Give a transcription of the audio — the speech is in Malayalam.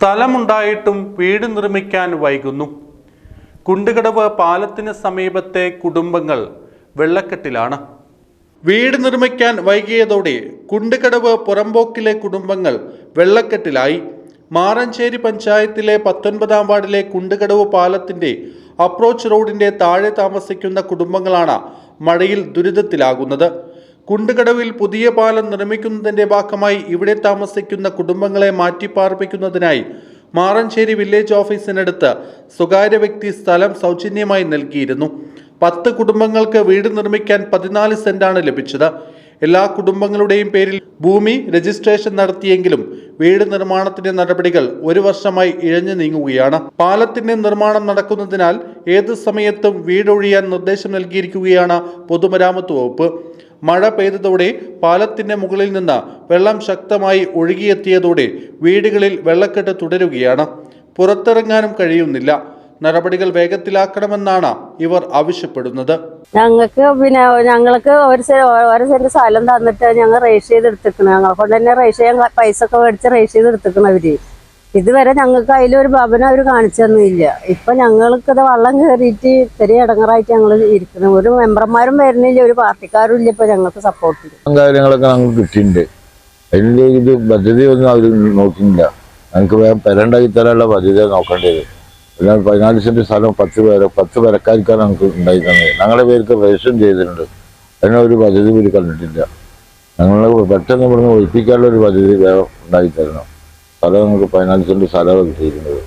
സ്ഥലമുണ്ടായിട്ടും വീട് നിർമ്മിക്കാൻ വൈകുന്നു. കുണ്ടുകടവ് പാലത്തിന് സമീപത്തെ കുടുംബങ്ങൾ വെള്ളക്കെട്ടിലാണ്. വീട് നിർമ്മിക്കാൻ വൈകിയതോടെ കുണ്ടുകടവ് പുറമ്പോക്കിലെ കുടുംബങ്ങൾ വെള്ളക്കെട്ടിലായി. മാറഞ്ചേരി പഞ്ചായത്തിലെ പത്തൊൻപതാം വാർഡിലെ കുണ്ടുകടവ് പാലത്തിന്റെ അപ്രോച്ച് റോഡിന്റെ താഴെ താമസിക്കുന്ന കുടുംബങ്ങളാണ് മഴയിൽ ദുരിതത്തിലാകുന്നത്. കുണ്ടുകടവിൽ പുതിയ പാലം നിർമ്മിക്കുന്നതിന്റെ ഭാഗമായി ഇവിടെ താമസിക്കുന്ന കുടുംബങ്ങളെ മാറ്റിപ്പാർപ്പിക്കുന്നതിനായി മാറഞ്ചേരി വില്ലേജ് ഓഫീസിനടുത്ത് സ്വകാര്യ വ്യക്തി സ്ഥലം സൗജന്യമായി നൽകിയിരുന്നു. പത്ത് കുടുംബങ്ങൾക്ക് വീട് നിർമ്മിക്കാൻ പതിനാല് സെന്റാണ് ലഭിച്ചത്. എല്ലാ കുടുംബങ്ങളുടെയും പേരിൽ ഭൂമി രജിസ്ട്രേഷൻ നടത്തിയെങ്കിലും വീട് നിർമ്മാണത്തിന്റെ നടപടികൾ ഒരു വർഷമായി ഇഴഞ്ഞു നീങ്ങുകയാണ്. പാലത്തിന്റെ നിർമ്മാണം നടക്കുന്നതിനാൽ ഏത് സമയത്തും വീടൊഴിയാൻ നിർദ്ദേശം നൽകിയിരിക്കുകയാണ് പൊതുമരാമത്ത് വകുപ്പ്. മഴ പെയ്തതോടെ പാലത്തിന്റെ മുകളിൽ നിന്ന് വെള്ളം ശക്തമായി ഒഴുകിയെത്തിയതോടെ വീടുകളിൽ വെള്ളക്കെട്ട് തുടരുകയാണ്. പുറത്തിറങ്ങാനും കഴിയുന്നില്ല. നടപടികൾ വേഗത്തിലാക്കണമെന്നാണ് ഇവർ ആവശ്യപ്പെടുന്നത്. ഞങ്ങൾക്ക് പിന്നെ ഞങ്ങൾക്ക് ഒരു ഒരു സെന്റ് സ്ഥലം തന്നിട്ട് ഞങ്ങൾ രജിസ്റ്റർ ചെയ്ത് എടുത്തിക്കണ ഞങ്ങളെ കൊണ്ട് തന്നെ റേഷ് ചെയ്യാൻ പൈസ ഒക്കെ മേടിച്ച് രജിസ്റ്റർ ചെയ്ത് എടുത്തിക്കണ അവർ ഇതുവരെ ഞങ്ങൾക്ക് അതിലൊരു ഭവനം അവർ കാണിച്ചു തന്നില്ല ഇപ്പൊ ഞങ്ങൾക്ക് ഇത് വള്ളം കയറിയിട്ട് ഇത്തിരി ഇടങ്ങറായിട്ട് ഞങ്ങൾ ഇരിക്കണം. ഒരു മെമ്പർമാരും വരുന്നില്ല ഒരു പാർട്ടിക്കാരും ഇല്ല ഇപ്പൊ ഞങ്ങൾക്ക് സപ്പോർട്ട് കാര്യങ്ങളൊക്കെ ഞങ്ങൾക്ക് കിട്ടിയിട്ടുണ്ട്. അതിന്റെ ഇത് പദ്ധതി ഒന്നും അവർ നോക്കുന്നില്ല. ഞങ്ങൾക്ക് വേഗം പെരണ്ടാക്കി തരാനുള്ള പദ്ധതി നോക്കേണ്ടത്. എല്ലാം പതിനാല് സെന്റ് സ്ഥലം പത്ത് പേരെ പത്ത് പെരക്കാർക്കാണ് ഞങ്ങൾക്ക് ഉണ്ടായി തന്നത് ഞങ്ങളുടെ പേർക്ക് രജിസ്റ്റർ ചെയ്തിട്ടുണ്ട്. അതിനൊരു പദ്ധതി ഇവർ കണ്ടിട്ടില്ല. ഞങ്ങൾ പെട്ടെന്ന് ഇവിടുന്ന് ഒഴിപ്പിക്കാനുള്ള ഒരു പദ്ധതി വേറെ ഉണ്ടായി തരണം. സ്ഥലം നമുക്ക് പതിനാല് സെന്റ് സ്ഥലമാണ് കിട്ടിയിരിക്കുന്നത്